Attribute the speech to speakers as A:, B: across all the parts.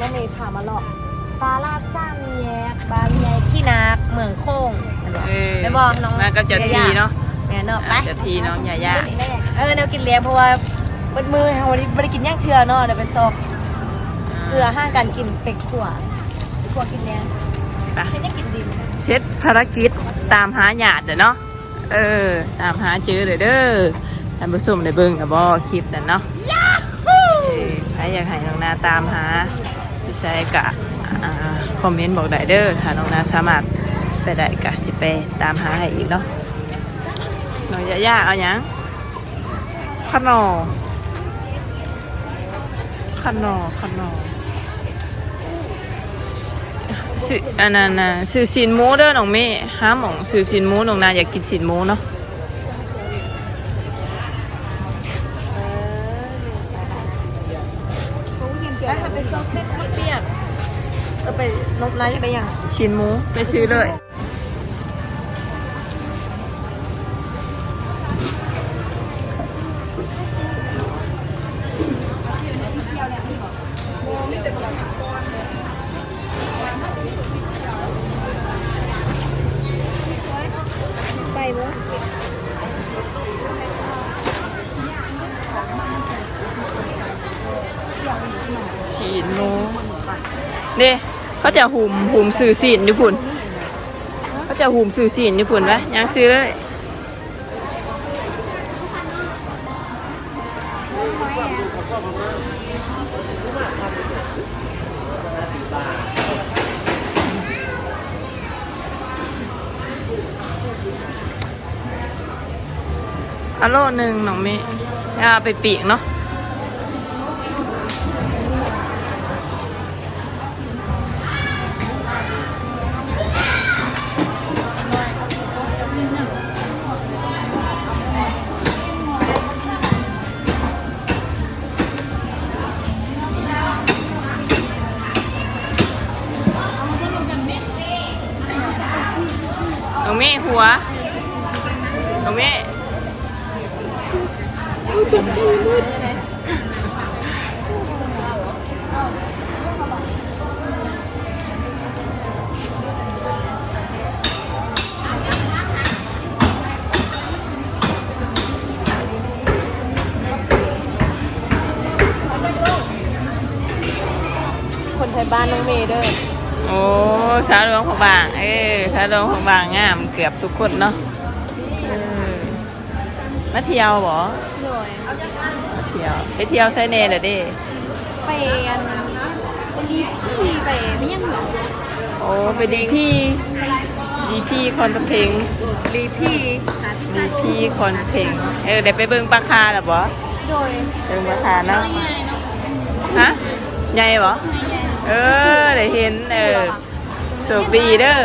A: น้องเมย์พามาเลาะปลาลาดซ่ามแยกบางใหญ่ขี้นาคเมืองโค้ง
B: เออ
A: ไม่บอกน้อง
B: มากับเจ้าทีเนาะ
A: แม่เนาะไป
B: เจ้าทีน้องยาย่า
A: เออแนวกินเลี้ยงเพราะว่าเบิดมือวันนี้ไม่ได้กินย่างเชือเนาะเดี๋ยวไปซอกเสือห้างการกินเป็กขั่วขั่วกินเลี้ยง
B: ไป
A: ไม่ได้กินดิน
B: เช็ดภารกิจตามหาหยาดเด้อเนาะ เออ ตามหาเจอเลยเด้อท่านผู้ชมได้เบิ่งกับบ่คลิปนั่นเนาะเออใครอยากให้น้องนาตามหา พี่กะคอมเมนต์บอกได้เด้อถ้าน้องนาสามารถไปได้กะสิไปตามหาให้อีกเนาะน้องยายาเอาหยัางขนอขนอขนอซื้ออันนั้นน่ะซื้อสินหมูเด้อน้องเมย์หาม่องซื้อสินหมูน้องนาอยากกินสินหมูเนาะ
A: ไปทำเป็นซอกเซ็ตข้าวเปียกเออ ไปนกน้อยไปยัง
B: ชิ้นหมูไปซื้อเลย จะหุ่มหุ่มสื่อสีนอยู่พุ่นเขาจะหุ่มสื่อสีนอยู่พุ่นไหมยังซื้อเลยอะโลหนึ่งน้องมย์เอาไปปีกเนาะ
A: คนไทยบ้านน้องเมย์เด้อ
B: โอ้สาวหลวงของบาง เออสาวหลวงของบางงามเกือบทุกคนเนาะเออมาเที่ยวบ่
A: หน่อ ย
B: มาเที่ยวไปเที่ยวไซเน่เหรอเด้
A: ไปอันรีพี่ไปไม่ยังหรอ
B: โอ้ไปดีพี่ดีพี่คอนเพลง
A: รีพี่หาที่
B: ดีพี่คอนเพลงเออเดี๋ยวไปเบิ่งปลาคาเหรอบ่
A: โดย
B: เบิ่งปลาคาเนาะฮะใหญ่บ่เออได้เห็นเออโชคดีเด้อ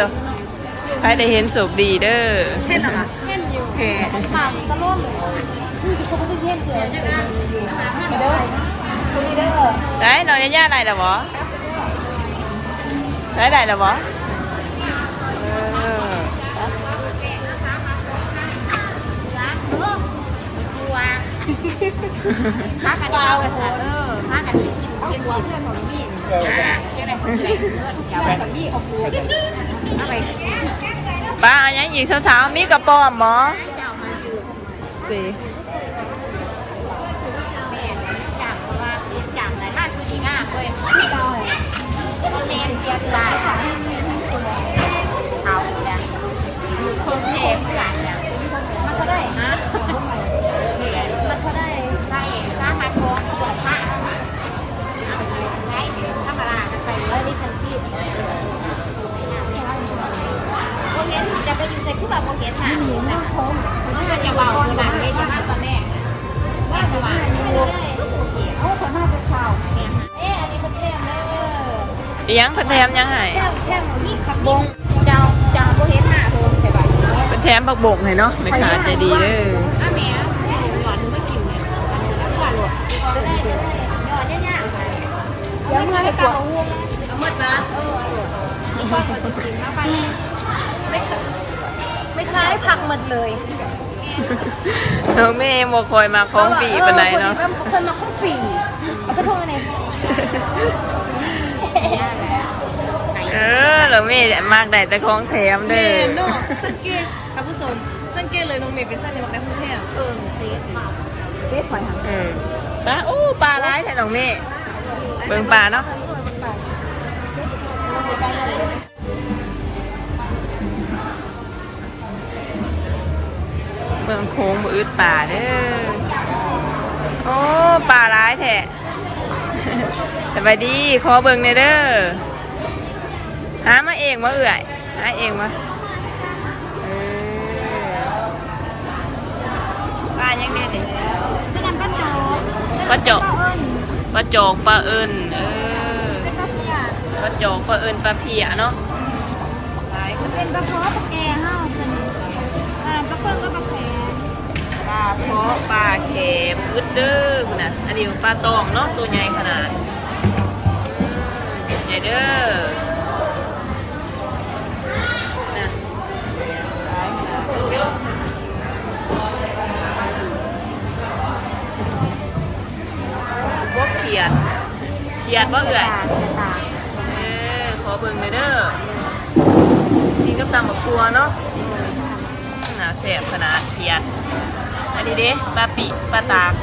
B: ใครได้เห็นโชคดีเด้อ
A: เห็นหรอคะเห็นอยู่เห็นถามตะล่มคือ เขาไม่ได้เห็นเกิดอยู่เด้อคุณนี่เด้อ
B: ได้น้องยาย่าได้หรอบ่ได้ได้หรอบ่เออ
A: พักกันเปล่าเออพักกันกินหัวเพื่อนของพี่ยังไงคนใส่เพื่อนอย่าไปของพี่ของกูเอาไป
B: ป้าอันยังอีกสาวๆมีกระป๋อมหมอสิ
A: เมนเจียบได้ อ
B: อีหยังเพิ่นแถมยังไง
A: แค่แค่มีขับบงเจ้าเจ้าโบเฮ็ดมาโทนใส่บัตรนี้
B: เพิ่นแถมผักบกให้เนาะแม่ค้าใจดีเด้อ
A: อะแม่หวานไม่กินเนี่ยหวานหวานจะได้จะได้หวานยากๆเดี๋ยวเมื่อให้กลัวเอาหมดนะเอออีกคนคนจะกินนะไปไม่ไม่คล้ายผักหมดเลย
B: น้องเมย์บ่คอยมาของปีปานใดเนาะ
A: เคยมาข้องฝีเอาสักทงอันไหน
B: เออเราไม่มากได้แต่ของแถม
C: เม
B: เด้อ
C: นเนาะสังเกตท่านผู้ชมสังเกตเลยน้องเมย์เป็นสัญลักษณ์ในกรุงเทพ
A: เออเทสมาเทสหอยหาง
B: เออปลาอู้ปลาร้ายแท้น้องเมฆเบิ่งปลาเนาะเบิ่งโค้งบ่อึดปลาเด้อโอ้ปลาร้ายแท้สบายดีขอเบิ่งในอยเด้อ หามาเองมาเอื่อยหาเองมาเออปลายังเด็ดอีก
A: เป็นอันป้าโจ
B: ปลาจอกปลาจอกปลาเอิญเออ
A: เป็นป้าเพีย
B: ปลาจอกปลาเอิญปลาเพียเนาะหลายคน
A: เป็นป้าโคปลาแกเฮ้าเป็นอ่าป้าเพิ่งก็ป้าแก
B: ปลาเพาะปลาเข็มอึดเด้อคุณนะอันนี้ปลาตองเนาะตัวใหญ่ขนาดใหญ่เด้อ ขียดบ่เอื่อย
A: ตาตา
B: เออขอเบิ่งหน่อยเด้อนี่ก็ตำบักทัวเนาะน่าแสบขนาดเขียดอันนี้เด้ปลาปิปลาตาก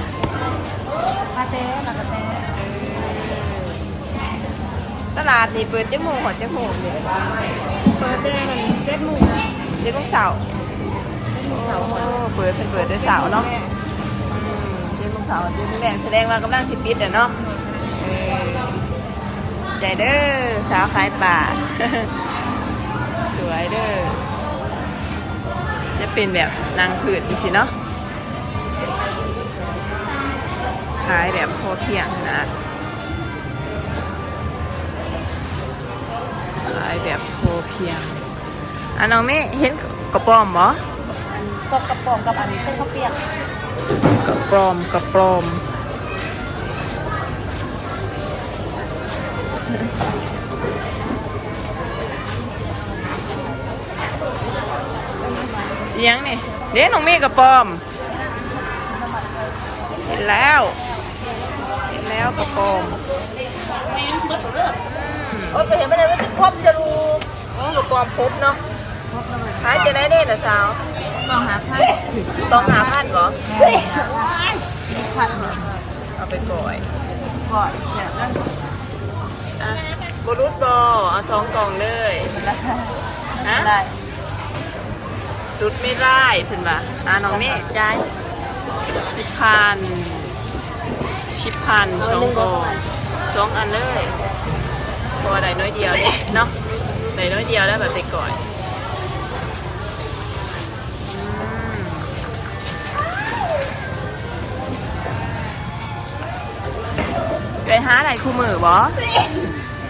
A: ปลาเต้ปลากระเต้
B: ตลาดนี่เปิดเจ้าโมงหอดเจ้าโมงเลย
A: เปิดได้มันเจ็ดหมู
B: เจ้าโมงเสาร์โอ้เปิดเป็นเปิดด้วยเสาร์เนาะอืมเจ้าโมงเสาร์เจ้าโมงแดงแสดงว่ากำลังสิปิดอะเนาะเออ ใจเด้อสาวขายป่าสวยเด้อจะเป็นแบบนางผืดดิสิเนาะขายแบบพอเพียงนะขายแบบพอเพียงอะน้องเมฆเห็นกระป๋อมบ่
A: อันกบกระป๋องกับอันเส้นข้าวเปียก
B: กระป๋อมกระป๋อม ยังนี่เด้น้องเมฆกระป๋อม เห็นแล้ว เห็นแล้วกระป๋อม
C: โอ้ยไปเห็นไม่ได้ว่าจะครอบจะรู้
B: อ๋อกระป๋อมพบเนาะขายจะได้เด่นเหรอสาว
C: ต้องหาพัน
B: ต้องหาพันเหรอ
C: พัน
B: เอาไปปล่อย
C: ก่อนเนี่ยนั่น
B: อะบรุษบอเอาสองกล่องเลยฮะ
C: ได้
B: รุดไม่ได้ถึงปะอะน้องเมฆย้ายสิบพันสิบพันสองกล่องสองอันเลยพอได้น้อยเดียวเนี่ยเนาะได้น้อยเดียวแล้วแบบไปก่อนอืมไปหาอะไรคู่มือบ่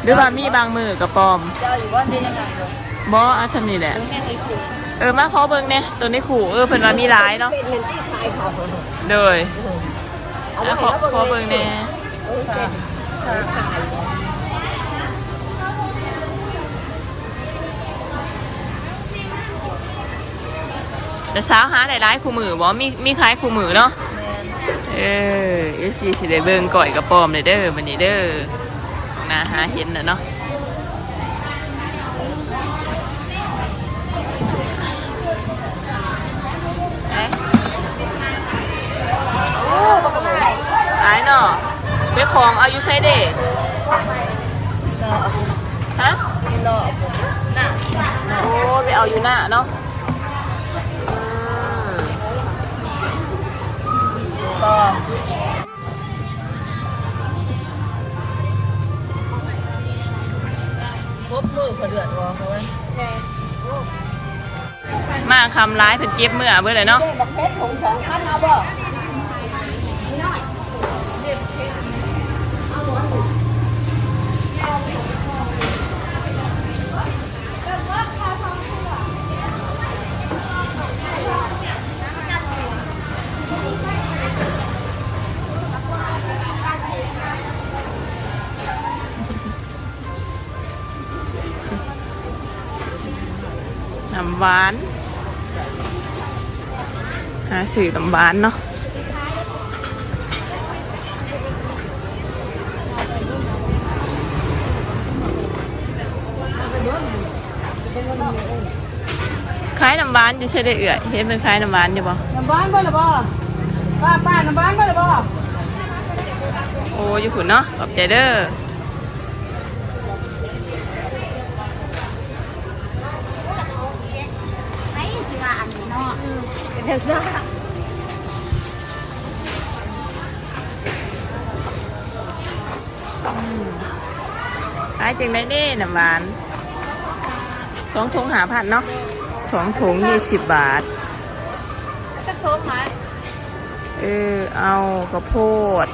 B: หรือว่ามีบางมือกับปลอม
C: เจ้าอยู่ว่าเป็นยังไงอยู่
B: บ่อาสำนี่แหละ
C: แม่ เอ
B: อมาขอเบิ่งเนี่ยตัวนี้ขู่เออเพิ่นว่ามีหลายเนาะ
A: เป็นเห็นที่ขายเขา
B: โดยอะขอขอเบิ่งแน่
A: เออเป็นขาย
B: แต่สาวหาได้หลายคู่มือบ่มีมีขายคู่มือเนาะเออเอซีสิได้เบิ่งก่อยกระปอมเลยเด้อบัดนี้เด้อน่าหาเห็นนะเนาะ เนาะไปของอายู่ไสเด้
C: รอ
B: ฮะโอ้ไปเอาอยู่หน้าเนาะอืม
C: ต่อพบมือเขาเดือดร้อเขาไว้
B: มาคำร้ายถึงเจ็บเมื่อเบื่อเลยเนาะ
A: บักเพชรถุงสองพันเอาบ่ำ
B: บ้านหาสื่อลำบ้านเนาะคล้ายน้ำบ้านอยู่ใช่ได้เอื่อยเห็นเป็นคล้ายน้ำบ้านอยู่บ่
C: น้ำบ้านบ่หรือบ่ป้าป้าน้ำบ้านบ่หรือบ่
B: โอ้ยอยู่ขุนเนาะขอบใจเด้อ
A: นนี้เนาะเดี๋ยวจะ
B: ขายจังได้เด้น้ำหวานสองถุงหาพันเนาะสองถุงยี่สิบบาท
C: จะโชมไหม
B: เออ เอากระโพด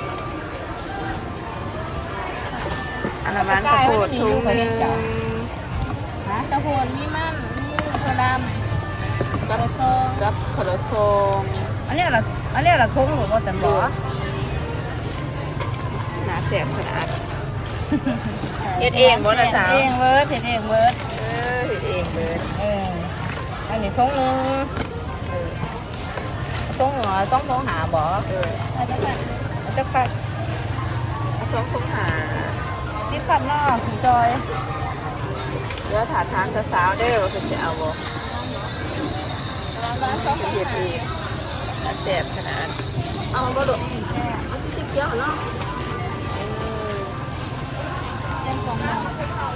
B: อันละบ้านกระโพดถุงหนึ่ง
C: ตะโพนมีมันมีถั่วดำ กระโซง
B: กับขนมซอง
C: อันนี้ละอันนี้ละทงหรือว่าจันบ่
B: หนาแสบขนาดเฮ็ดเองบ่ล่ะสาว
C: เฮ็ดเองเวิดเฮ็ดเองเวิด
B: เออเฮ็ดเองเลย
C: เอออันนี้ทงนึงทงหรอต้องทงหาบ่
B: เออ
C: อาจจะแบบอาจจะแบบ
B: สองถุงหา
C: ที่ขับนอกสีซอย
B: เดี๋ยวถาทางสาวๆเด้อว่าเพิ่นสิเอาบ่ เฮ็ดเองหนาแสบขนาด
A: เอาบดเอาสิเกี่ยวเนาะ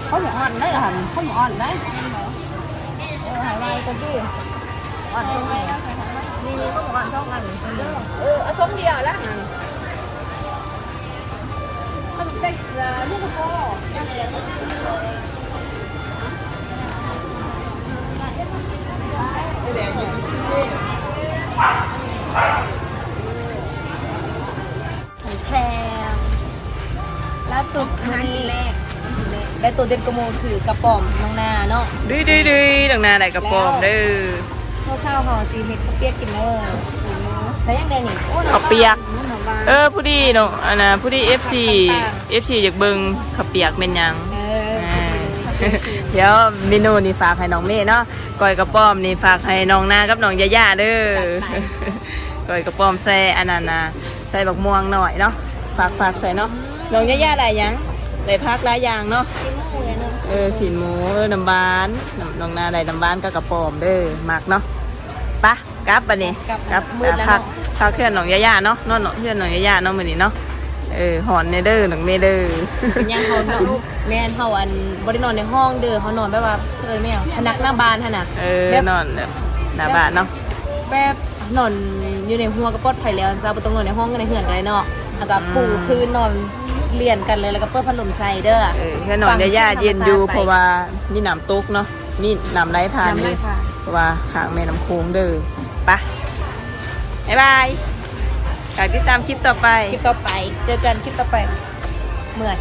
C: เขาหมูอ่อนได้เหรอหันเขาหมูอ่อนได้หายไปกันที่อ่อนตรงไหนนี่นี่เขาหมูอ่อนช่องกันเออเอาส้มเดียวแล้วหันเขาได้ลูกโป่ แพงล่าสุดนี้ได้ตัวเด็ดกระโมคือกระป๋อมน้องนาเนาะ
B: ดุยดุยดุยดังนาได้กระโปรงเด้อ
C: เช้าๆห่อซีเม็ดข้าวเปียกกินเนอร์แล้วยังไงนี่โอ้
B: ข้าวเปียก
C: น้ำบาน
B: เออผู้ดีเนาะอันน่ะผู้ดี FC FC อยากเบิ่งข้าวเปียกเป็นหยัง
C: เออ
B: อ่าเดี๋ยวเมนูนี่ฝากให้น้องเมย์เนาะ ก้อยกระป้อมนี่ฝากให้น้องนากับน้องยาย่าเด้อก้อยกระป้อมใส่อันนั้นนะใส่บักม่วงหน่อยเนาะฝากฝากใส่เนาะน้องยาย่าได้หยังได้พักหลายอย่างเนาะ
C: กินหมูเลยเนาะ
B: เออสินหมูเออน้ำบานน้ำน้องนาได้น้ำบานก็กระป้อมเด้อมักเนาะไปะกลับบัดนี้กลับ
C: มืดแล้ว
B: พัก
C: เนาะ
B: พักเพื่อนน้องยาย่าเนาะนอนเพื่อนน้องยาย่าเนาะมื้อนี้เนาะ เออหอนในเด้อน้องเมย์เด้อ
C: เป็นยังเขาเนาะแม่นเขาอันบริโนอนในห้องเด้อเขานอนแบบว่าเออไม่เอาพนักหน้าบานท่านน่ะ
B: เออ
C: แบบ
B: นอนแบบหน้าบ้านเนาะ
C: แบบนอนอยู่ในหัวกระปลอดภัยแล้วจ้าบ่ต้องนอนในห้องกันในเหือนกันเลยเนาะแล้วก็ปูคืนนอนเรียนกันเลยแล้วก็เปิดพัดลมใส่เด้อ
B: เออแค่นอนได้ย่าเย็นอยู่
C: ฟังเสียงธรรมชาติไป
B: เพราะว่ามีน้ำตกเนาะมีน้ำไหลผ่าน
C: น้ำไหล
B: เลย
C: ผ่าน
B: เพราะว่าข้างแม่น้ำโค้งเด้อไปะบ๊ายบาย ฝากติดตามคลิปต่อไป
C: คลิปต่อไป เจอกันคลิปต่อไป เมื่อย